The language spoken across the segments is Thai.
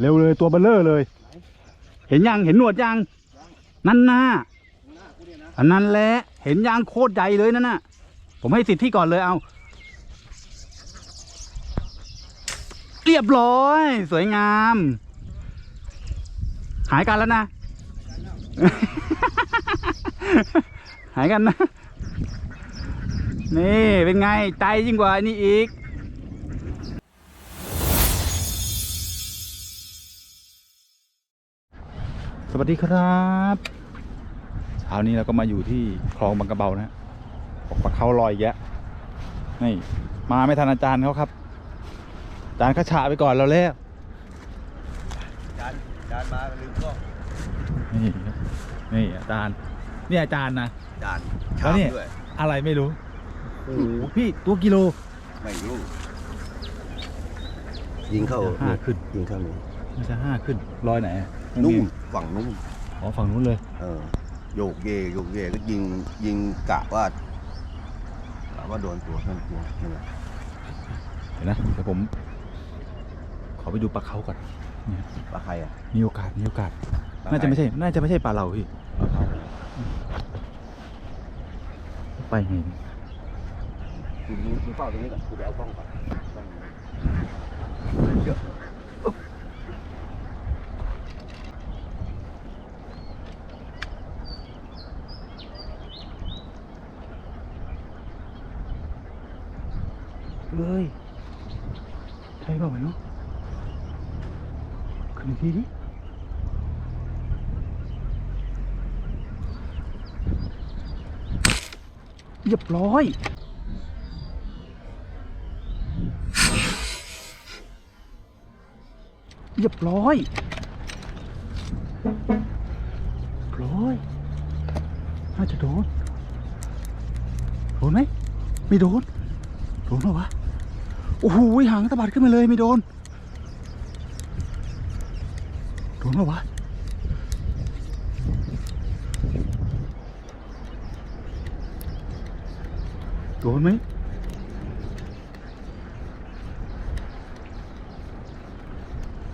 เร็วเลยตัวเบลเลอร์เลย เห็นยังเห็นหนวดยังนั่นน่ะอันนั้นแหละเห็นยังโคตรใหญ่เลยนั่นน่ะ ผมให้สิทธิ์ที่ก่อนเลยเอา เรียบร้อย สวยงาม หายกันแล้วนะ หายกันนะ นี่เป็นไง ใจยิ่งกว่านี่อีก สวัสดีครับเช้านี้เราก็มาอยู่ที่คลองบางกระเบานะฮะบอกปลาเขาลอยอีกแยะนี่มาไม่ทันอาจารย์เขาครับอาจารย์เขาฉาไปก่อนเราแล้วจานจานมาลืมกล้องนี่ครับนี่อาจารย์นี่อาจารย์นะจานแล้วเนี่ยด้วยอะไรไม่รู้โอ้โหพี่ตัวกิโล ไม่รู้ยิงเข้าจะห้าขึ้น ยิงเข้านี่มันจะห้าขึ้นลอยไหนอะ นู่นฝั่งนู่นอ๋อฝั่งนู้นเลย เออโยกเยโยกเยก็ยิงยิงกะว่ากะว่าโดนตัวท่านตัวนั่นแหละเห็นนะเดี๋ยวผม ขอไปดูปลาเขาก่อนปลาใครอะมีโอกาสมีโอกาส ปลาน่าจะไม่ใช่ น่าจะไม่ใช่ปลาเราพี่ปลาเขาไปเห็นคุณคุณเฝ้าตรงนี้ก่อนคุณไปเอากล้องก่อนเยอะ เฮ้ยใช่เปล่าไม่รู้ขึ้นอีกทีดิเรียบร้อยเรียบร้อยร้อยน่าจะโดน โดนไหม ไม่โดน โดนหรอวะ โอ้โหหางตะบัดขึ้นมาเลยไม่โดน โดนเหรอวะโดนไหม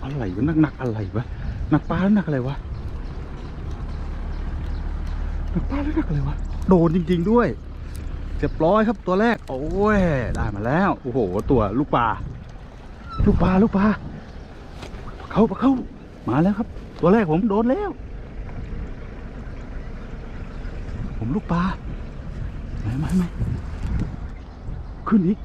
อะไรวะหนักหนักๆอะไรวะหนักปลาแล้วหนักอะไรวะหนักปลาแล้วหนักอะไรวะโดนจริง ๆ ด้วย รียบร้อยครับตัวแรก โอ้ย ได้มาแล้ว โอ้โห ตัวลูกปลา ลูกปลา ลูกปลาปลาเขาปลาเขามาแล้วครับ ตัวแรกผมโดนแล้ว ผมลูกปลาไหนมาไหมขึ้นอีก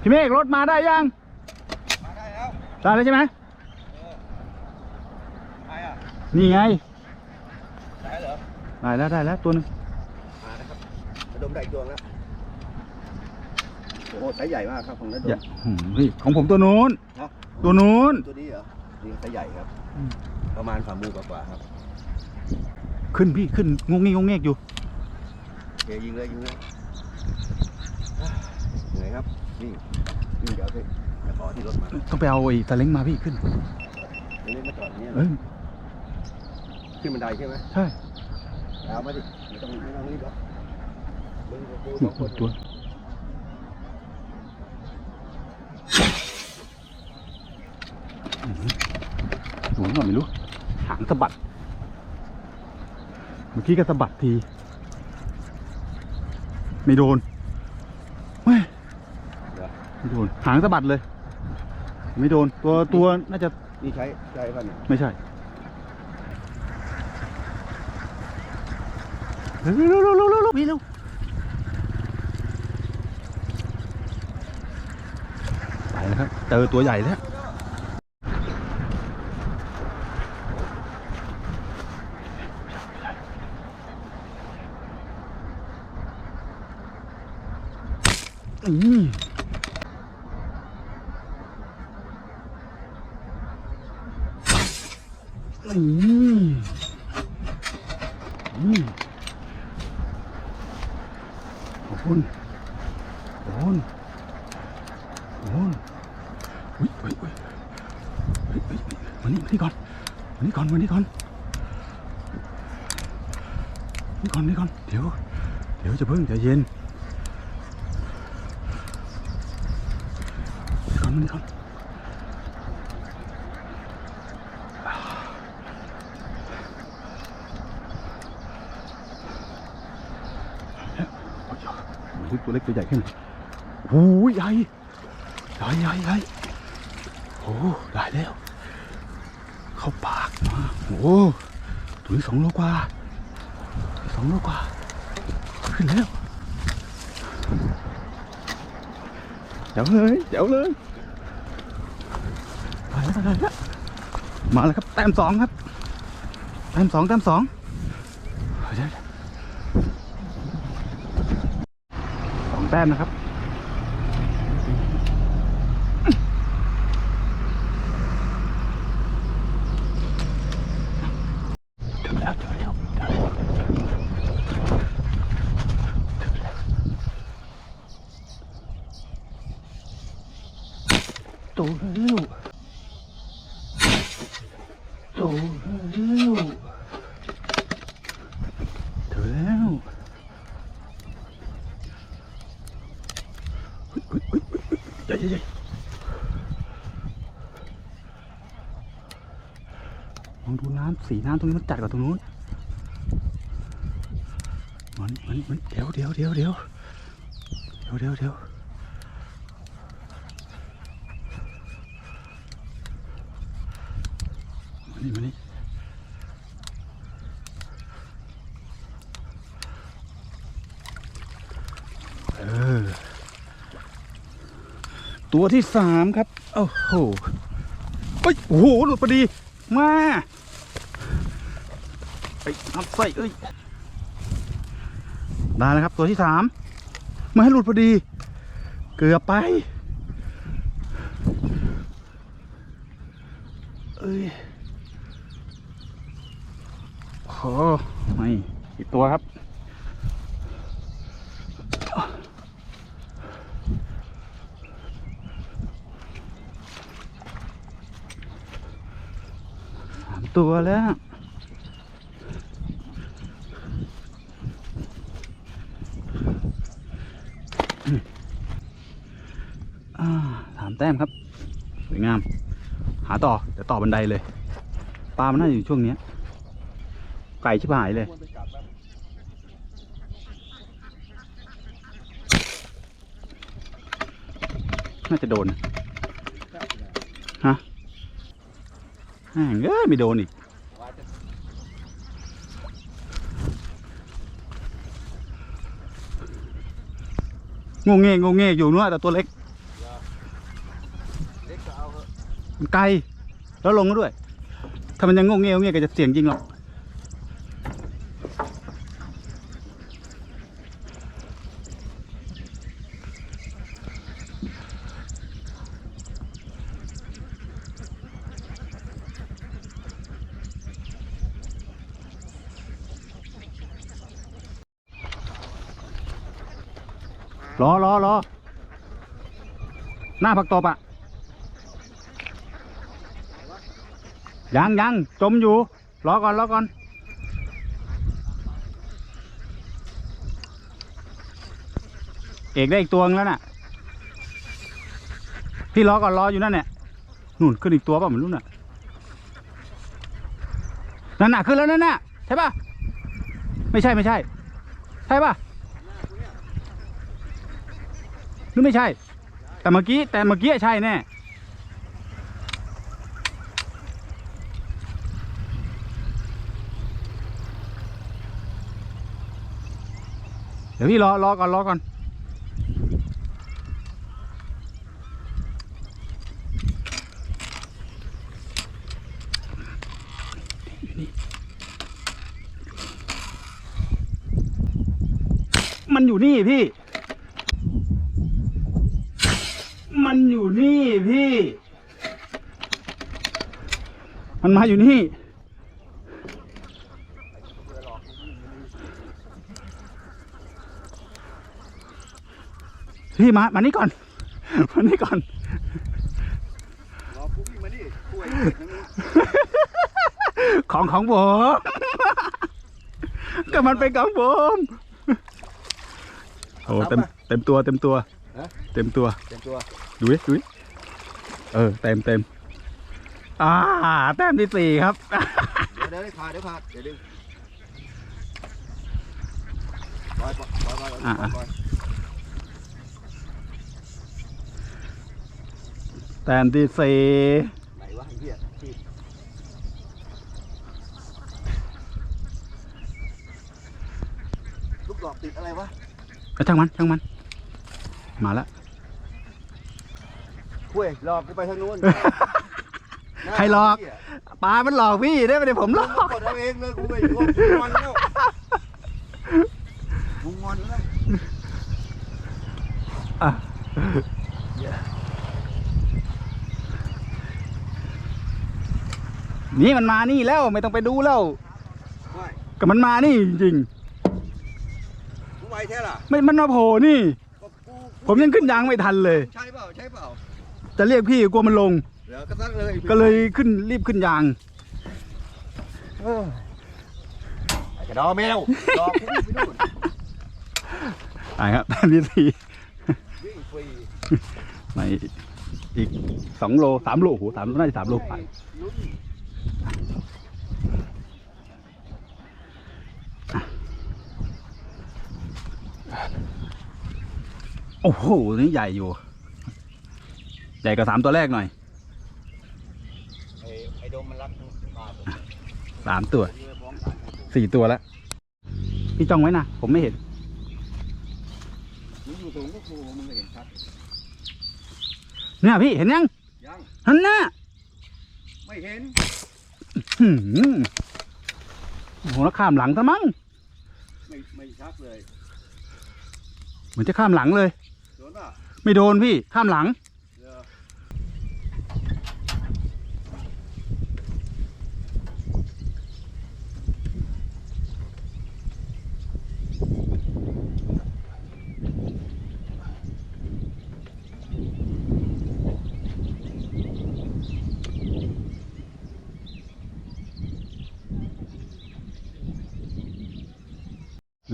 พี่เมฆรถมาได้ยัง มาได้แล้ว ได้แล้วใช่ไหมใครอะนี่ไงได้เหรอ ได้แล้วได้แล้วตัวหนึงมานะครับระดมได้อีกตัวแล้วโอ้โหไซส์ใหญ่มากครับของนัดดอย่ามหืมพี่ของผมตัวนู้นเนาะตัวนู้น ตัวนี้เหรอนี่ไซส์ใหญ่ครับ อืม ประมาณฝ่ามือกว่าๆครับขึ้นพี่ขึ้นงงงี้งงเงกอยู่เดี๋ยวยิงเลยยิงเลยเหนื่อยครับนี่นี่เดี๋ยวสิจะขอที่รถมาต้องไปเอาไอ้ตะเล้งมาพี่ขึ้นนี่มาจอดเนี่ยเอ้ยขึ้นบันไดใช่ไหมใช่ เอามาดิไม่ต้องไม่ต้องรีบหรอกมึงกับกูโอ้สองโหคนตัวอื้อหือหมุนก่อนไม่รู้หางสะบัด เมื่อกี้ก็สะบัดที ไม่โดนเฮ้ยเดี๋ยวไม่โดน หางสะบัดเลย ไม่โดน ตัวตัวน่าจะนี่ใช้ใช้ป่ะเนี่ยไม่ใช่ เร็วเร็วเร็วเร็วเร็วเร็วพี่เร็วไปแล้วครับ เจอตัวใหญ่แล้วนี่นี่นี่ขอบคุณโดนโดนอุ้ยอุ้ยอุ้ยเฮ้ยเฮ้ยเฮ้ย มานี่มานี่ก่อนมานี่ก่อนมานี่ก่อนนี่ก่อนนี่ก่อนเดี๋ยว เดี๋ยวจะเพิ่งใจเย็นนี่ก่อนมานี่ก่อนโอ้ยมันตัวเล็กตัวใหญ่แค่ไหนโอ้ยใหญ่ใหญ่ใหญ่ใหญ่โอ้ได้แล้ว เข้าปากมาโอ้ตัวนี้สองโลกว่าสองโลกว่า ขึ้นแล้วเจ๋วเลยเจ๋วเลยไปแล้วไปแล้วมาแล้วครับแต้มสองครับแต้มสองแต้มสองสองแต้มนะครับ ถึงแล้วถึงแล้วถึงแล้ว โตแล้วโตแล้วถึงแล้วเฮ้ยเฮ้ยเฮ้ยเฮ้ยใหญ่ใหญ่ใหญ่ลองดูน้ำสีน้ำตรงนี้มันจัดกว่าตรงนู้นมันมันมันเดี๋ยวเดี๋ยวเดี๋ยวเดี๋ยวเดี๋ยวเดี๋ยวเดี๋ยวมา นี่มานี่เออ ตัวที่สามครับ โอ้โหเฮ้ยโอ้โห หลุดพอดี มาไอ้น้ำไส้เอ้ย ได้แล้วครับ ตัวที่สามมาให้หลุดพอดี เกือบไป เอ้ยโอ้ ไม่อีกตัวครับ สามตัวแล้วสามแต้มครับ สวยงาม หาต่อ เดี๋ยวต่อบันไดเลย ปลามันน่าอยู่ช่วงนี้ ไก่ชิบหายเลย น่าจะโดนนะฮะแม่งเอ้ยไม่โดนอีกงงเงงงเงอยู่นู้นแต่ตัวเล็กมันไกล แล้วลงแล้วด้วย ถ้ามันยังงงเงงเงก็จะเสียงจริงหรอก รอรอรอหน้าผักตบอะยังยังจมอยู่ รอก่อนรอก่อนเอกได้อีกตัวงแล้วน่ะพี่รอก่อนรออยู่นั่นเนี่ยนู่นขึ้นอีกตัวป่ะมันรู้น่ะนั่นน่ะขึ้นแล้วนั่นน่ะใช่ป่ะไม่ใช่ไม่ใช่ ใช่ป่ะ หรือไม่ใช่ แต่เมื่อกี้แต่เมื่อกี้ใช่แน่เดี๋ยวพี่รอรอก่อนรอก่อนมันอยู่นี่พี่ อยู่นี่พี่ มันมาอยู่นี่ พี่มา มานี่ก่อน มานี่ก่อน รอกูวิ่งมานี่ช่วยทั้งนี้ของของผม ก็มันเป็นของผม โอ้เต็มเต็มตัวเต็มตัว ฮะเต็มตัว เต็มตัว ดูดิดูดิเออเต็มเต็มอ่าแต้มที่สี่ครับ เดี๋ยวเดี๋ยวได้ขาดเดี๋ยวขาดเดี๋ยวดึงปล่อยปล่อยปล่อยปล่อยปล่อยอะอะปล่อยแต้มที่สี่ไหนวะไอ้เหี้ยที่ลูกดอกติดอะไรวะ เอาช่างมันช่างมัน มาแล้ว คุยหลอกกูไปทางนู้นใครหลอกเหี้ยปลา มันหลอกพี่ได้ไม่ได้ผมหลอกกดเอาเองเลยกูไม่รู้กูงอนแล้วกูงอนแล้วอะนี่มันมานี่แล้วไม่ต้องไปดูแล้วไม่ก็มันมานี่จริงกูไวแท้ล่ะๆไม่มันมาโผล่นี่ก็กูผมยังขึ้นยางไม่ทันเลย ใช่เปล่า ใช่เปล่า จะเรียกพี่กลัวมันลง เดี๋ยวก็ซักเลยก็เลยขึ้นรีบขึ้นยาง เออไอ้กระดอแมวดอกกูวิ่งไปนู่นไปครับแต้มที่สี่วิ่งฟรีในอีกสองโลสามโลโอ้โหสามโลน่าจะสามโลไปลุ้นโอ้โหนี่ใหญ่อยู่ ใหญ่กว่าสามตัวแรกหน่อยไอ้ไอ้โดมมันรักปลาผมสามตัวนี่ไปฟ้องศาลให้กูสี่ตัวแล้วพี่จ้องไว้นะผมไม่เห็นมึงอยู่สูงก็ครูมึงไม่เห็นชัดเนี่ยพี่เห็นยังยังหันหน้าไม่เห็นหืมโอ้โหแล้วข้ามหลังซะมั้งไม่ไม่ชัดเลย เหมือนจะข้ามหลังเลย โดนป่ะไม่โดนพี่ข้ามหลัง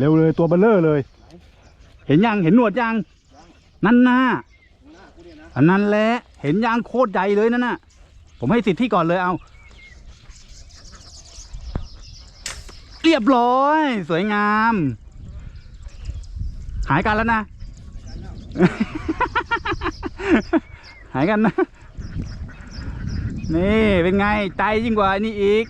เร็วเลยตัวเบลเลอร์เลย เห็นยังเห็นหนวดยังนั่นน่ะหน้ากูเนี่ยนะอันนั้นแหละเห็นยางโคตรใหญ่เลยนั่นน่ะ ผมให้สิทธิ์ที่ก่อนเลยเอาเรียบร้อย สวยงาม หายกันแล้วนะ หายกันนะ นี่เป็นไงใจยิ่งกว่านี่อีก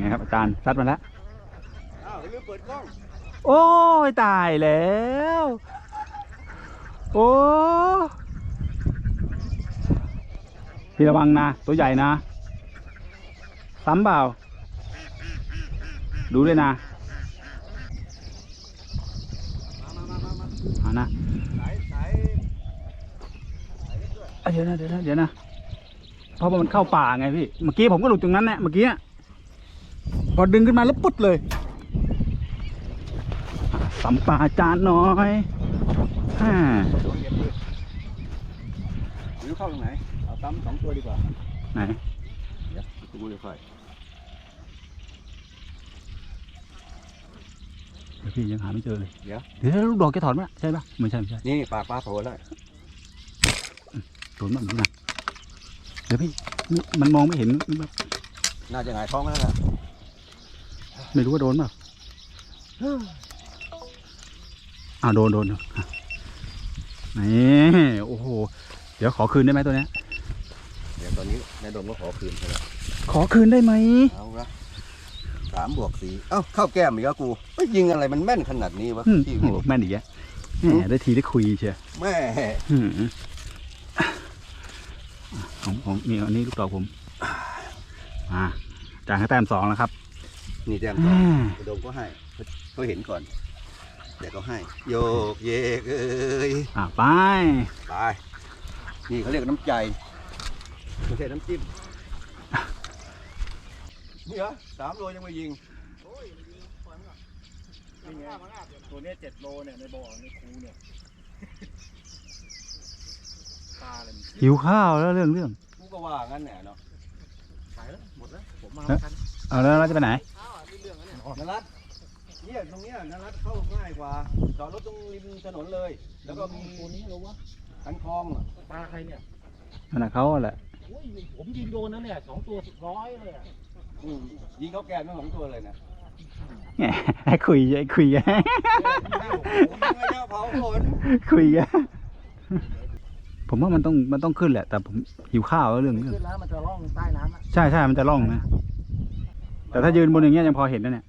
ไงครับอา จารย์ซัดมาแล้วอ้ลืมเปิดกล้องโอ้ยตายแล้ว โอ้พี่ระวังนะ ตัวใหญ่นะ ซ้ำเปล่า ดูด้วยนะมามามามามาเอานะเดี๋ยวนะเดี๋ยวนะเดี๋ยวนะเพราะว่ามันเข้าป่าไงพี่ เมื่อกี้ผมก็หลุดตรงนั้นแหละเมื่อกี้ พอดึงขึ้นมาแล้วปุ๊ดเลยอะสัมปลาจานน้อยอ่าโดนเย็บเลยหรือเข้าตรงไหน เอาตั้มสองตัวดีกว่า ไหน เดี๋ยวกูเลยค่อยเดี๋ยวพี่ยังหาไม่เจอเลย เดี๋ยว เดี๋ยวลูกดอกแกถอนไหมใช่ปะไม่ใช่ไม่ใช่ นี่ปากปลาโผล่แล้วถอนแบบนี้นะเดี๋ยวพี่นี่มันมองไม่เห็นมันแบบน่าจะหงายท้องแล้วล่ะ ไม่รู้ว่าโดนเปล่าอ้าวโดนโดนโดนอะนี่โอ้โห เดี๋ยวขอคืนได้ไหมตัวเนี้ย เดี๋ยวตอนนี้นายโดมก็ขอคืนไปแล้วขอคืนได้ไหมเอาละสามบวกสี่เอ้าเข้าแก้มอีกแล้วกูเอ้ยยิงอะไรมันแม่นขนาดนี้วะอืมพี่โอ้โหแม่นอีกแล้วแหมได้ทีได้คุยเชียวแม่อืมของของนี่อันนี้ลูกดอกผม อ่าจางให้แต้มสองแล้วครับ นี่แต้มแหต่อมนายโดมก็ให้เขาเห็นก่อนเดี๋ยวก็ให้ โยกเยกเอ้ยอ่าไปไปนี่เขาเรียกน้ำใจไม่ใช่น้ำจิ้มนี่เหรอสามโลยังไม่ยิงนี่ไงตัวเนี้ยเจ็ดโลเนี่ยในบ่อในคูเนี่ยปลาอะไรมันหิวข้าวแล้วเรื่องเรื่องกูก็ว่างั้นแหละเนาะขายแล้วหมดแล้วผมมาไม่ทันเอาแล้วเราจะไปไหน อ้าวมีเรื่องแล้วเนี่ยนรัตเนี่ยตรงเนี้ยนารัดเข้าง่ายกว่าจอดรถตรงริมถนนเลย แล้วก็มีตัวนี้เหรอวะคันคลองอะปลาใครเนี่ยนั่นนะเขาแหละโอ้ยผมยิงโดนนะเนี่ยสองตัวร้อยเลยอะอืมยิงเขาแกนทั้งสองตัวเลยนะแหมให้คุยให้คุยโอ้โหยิงระยะเผาขนคุยกันผมว่ามันต้องมันต้องขึ้นแหละ แต่ผมหิวข้าวแล้วเรื่องไม่เรื่องขึ้นแล้วมันจะล่องใต้น้ำอะใช่ใช่มันจะล่องนะ แต่ถ้ายืนบนอย่างเงี้ยยังพอเห็นนะเนี่ย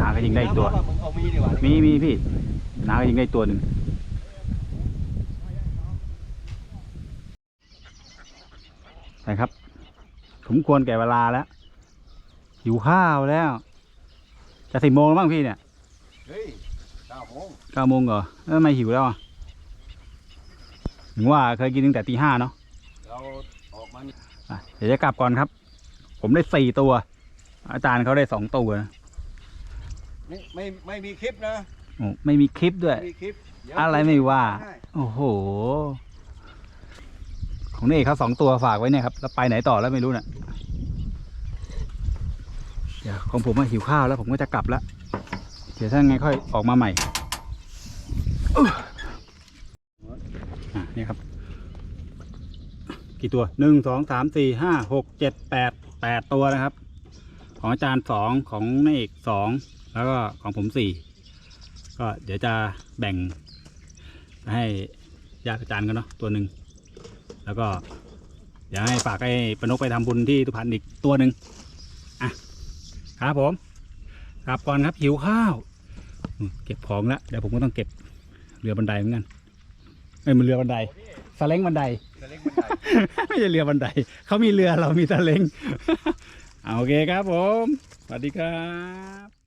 นาก็ยิงได้อีกตัวน้ำมันเอามีดีกว่ามีมีพี่นาก็ยิงได้อีกตัวหนึ่งใช่ครับสมควรแก่เวลาแล้ว หิวข้าวแล้ว จะสิบโมงแล้วบ้างพี่เนี่ยเฮ้ยเก้าโมงเก้าโมงเหรอแล้วทำไมหิวแล้วอะถึงว่าเคยกินตั้งแต่ตีห้าเนาะเราออกมานี่อะเดี๋ยวจะกลับก่อนครับ ผมได้สี่ตัว อาจารย์เขาได้สองตัวนะ ไม่ไม่ไม่มีคลิปนะโอ้ไม่มีคลิปด้วย ไม่มีคลิปเดี๋ยวอะไรไม่ว่า ให้โอ้โห ของนี่เขาสองตัวฝากไว้เนี่ยครับ แล้วไปไหนต่อแล้วไม่รู้น่ะเดี๋ยวของผมมาหิวข้าวแล้วผมก็จะกลับแล้วเดี๋ยวถ้าไงค่อยออกมาใหม่อื้ออะนี่ครับ กี่ตัวหนึ่งสองสามสี่ห้าหกเจ็ดแปดแปดตัวนะครับ ของอาจารย์สองของนายเอกสอง แล้วก็ของผมสี่ก็เดี๋ยวจะแบ่งให้ญาติอาจารย์กันเนาะตัวหนึ่งแล้วก็เดี๋ยวให้ฝากให้ปนกไปทำบุญที่สุพรรณอีกตัวหนึ่งอะครับผมกลับก่อนครับหิวข้าวอืมเก็บของแล้วเดี๋ยวผมก็ต้องเก็บเรือบันไดเหมือนกันเอ้ยมันเรือบันไดสเล้งบันไดจะเล็กมันใหญ่ไม่ใช่เรือบันไดเขามีเรือเรามีตะเล้งเอาโอเคครับผมสวัสดีครับ